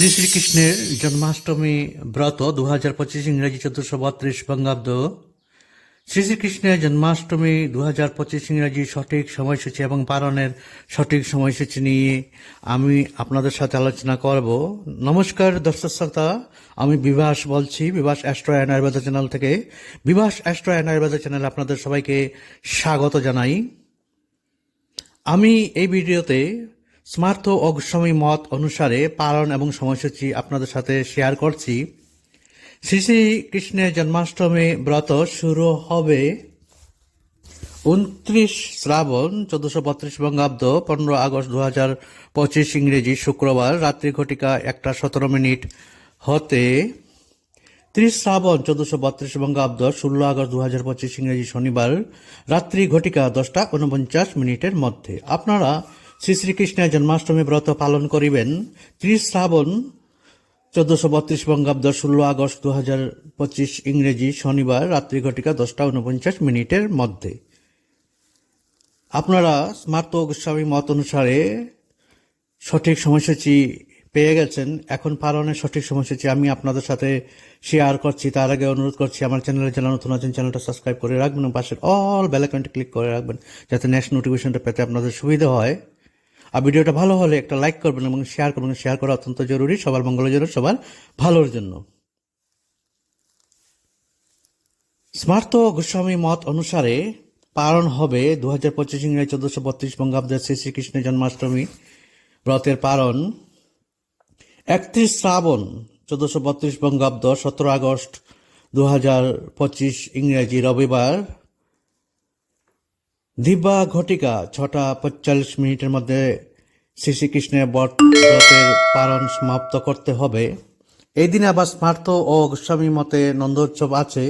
শ্রী শ্রীকৃষ্ণের জন্মাষ্টমী ব্রত দু হাজার পঁচিশ ইংরেজি চোদ্দশো বত্রিশ বঙ্গাব্দ। শ্রী শ্রীকৃষ্ণের জন্মাষ্টমী দু হাজার পঁচিশ ইংরেজি সঠিক সময়সূচি এবং পালনের সঠিক সময়সূচি নিয়ে আমি আপনাদের সাথে আলোচনা করব। নমস্কার দর্শক শ্রোতা, আমি বিভাস বলছি, Bibhas astro and Ayurveda channel থেকে। বিভাস অ্যাস্ট্রো অ্যান্ড আয়ুর্বেদ চ্যানেলে আপনাদের সবাইকে স্বাগত জানাই। আমি এই ভিডিওতে স্মার্থ গোস্বামী মত অনুসারে পালন এবং সময়সূচি আপনাদের সাথে শেয়ার করছি। শ্রী শ্রী কৃষ্ণের জন্মাষ্টমী ব্রত শুরু হবে উনত্রিশ শ্রাবণ চোদ্দশো বত্রিশ বঙ্গাব্দ, পনেরো আগস্ট দু হাজার পঁচিশ ইংরেজি শুক্রবার, রাত্রি ঘটিকা একটা সতেরো মিনিট হতে। ত্রিশ শ্রাবণ চোদ্দশো বত্রিশ বঙ্গাব্দ, ষোলো আগস্ট দু হাজার পঁচিশ ইংরেজি শনিবার, রাত্রি ঘটিকা দশটা উনপঞ্চাশ মিনিটের মধ্যে। আপনারা শ্রী শ্রীকৃষ্ণের জন্মাষ্টমী ব্রত পালন করিবেন ত্রিশ শ্রাবণ চোদ্দশো বত্রিশ বঙ্গাব্দ ষোলো আগস্ট দু হাজার পঁচিশ ইংরেজি শনিবার রাত্রি ঘটিকা দশটা উনপঞ্চাশ মিনিটের মধ্যে। আপনারা স্মার্ত গোস্বামী মত অনুসারে সঠিক সময়সূচি পেয়ে গেছেন। এখন পালনের সঠিক সময়সূচি আমি আপনাদের সাথে শেয়ার করছি। তার আগে অনুরোধ করছি, আমার চ্যানেলে যারা নতুন আছেন, চ্যানেলটা সাবস্ক্রাইব করে রাখবেন পাশের অল বেল আইকনটি ক্লিক করে রাখবেন, যাতে নেক্সট নোটিফিকেশনটা পেতে আপনাদের সুবিধা হয়। আর ভিডিওটা ভালো হলে একটা লাইক করবেন এবং শেয়ার করবেন। শেয়ার করা অত্যন্ত জরুরি। সবার মঙ্গলের জন্য, সবার ভালোর জন্য। স্মার্ত গোস্বামী মত অনুসারে পালন হবে দু হাজার পঁচিশ ইংরেজি চোদ্দশো বত্রিশ বঙ্গাব্দের শ্রী জন্মাষ্টমী ব্রতের পালন। একত্রিশ শ্রাবণ চোদ্দশো বত্রিশ বঙ্গাব্দ সতেরো আগস্ট দু হাজার পঁচিশ ইংরেজি রবিবার। দিব্যা ঘটিকা, ছটা পঁয়তাল্লিশ মিনিটের মধ্যে শ্রী শ্রীকৃষ্ণের বট ব্রতের পালন সমাপ্ত করতে হবে। এই দিনে আবার স্মার্ত ও গোস্বামী মতে নন্দোৎসব আছে।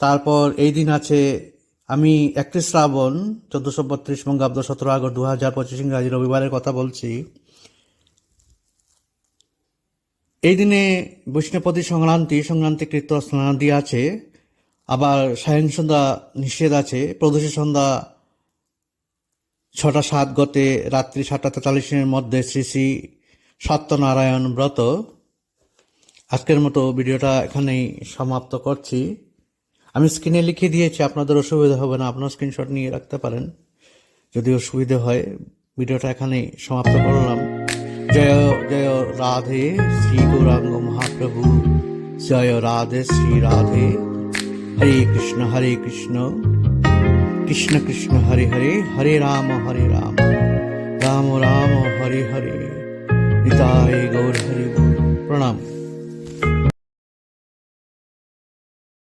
তারপর এই দিন আছে, আমি একত্রিশ শ্রাবণ, চোদ্দশো বত্রিশ বঙ্গাব্দ সতেরো আগস্ট দু হাজার পঁচিশ ইংরাজি রবিবারের কথা বলছি। এই দিনে বৈষ্ণবপতি সংক্রান্তি সংক্রান্তি কৃত স্নানাদি আছে। আবার সায়ন সন্ধ্যা নিষেধ আছে। প্রদোষী সন্ধ্যা ছটা সাত গতে রাত্রি সাতটা তেতাল্লিশের মধ্যে শ্রী শ্রী সত্যনারায়ণ ব্রত। আজকের মতো ভিডিওটা এখানেই সমাপ্ত করছি। আমি স্ক্রিনে লিখে দিয়েছি, আপনাদের অসুবিধা হবে না, আপনার স্ক্রিনশট নিয়ে রাখতে পারেন। যদি অসুবিধা হয়, ভিডিওটা এখানেই সমাপ্ত করলাম। জয় জয় রাধে, শ্রী গৌরাঙ্গ মহাপ্রভু। জয় রাধে, শ্রী রাধে। हरे कृष्ण हरे कृष्ण। कृष्ण कृष्ण, हरे हरे। हरे राम हरे राम। राम राम, हरे हरे। गौर, हरे प्रणाम।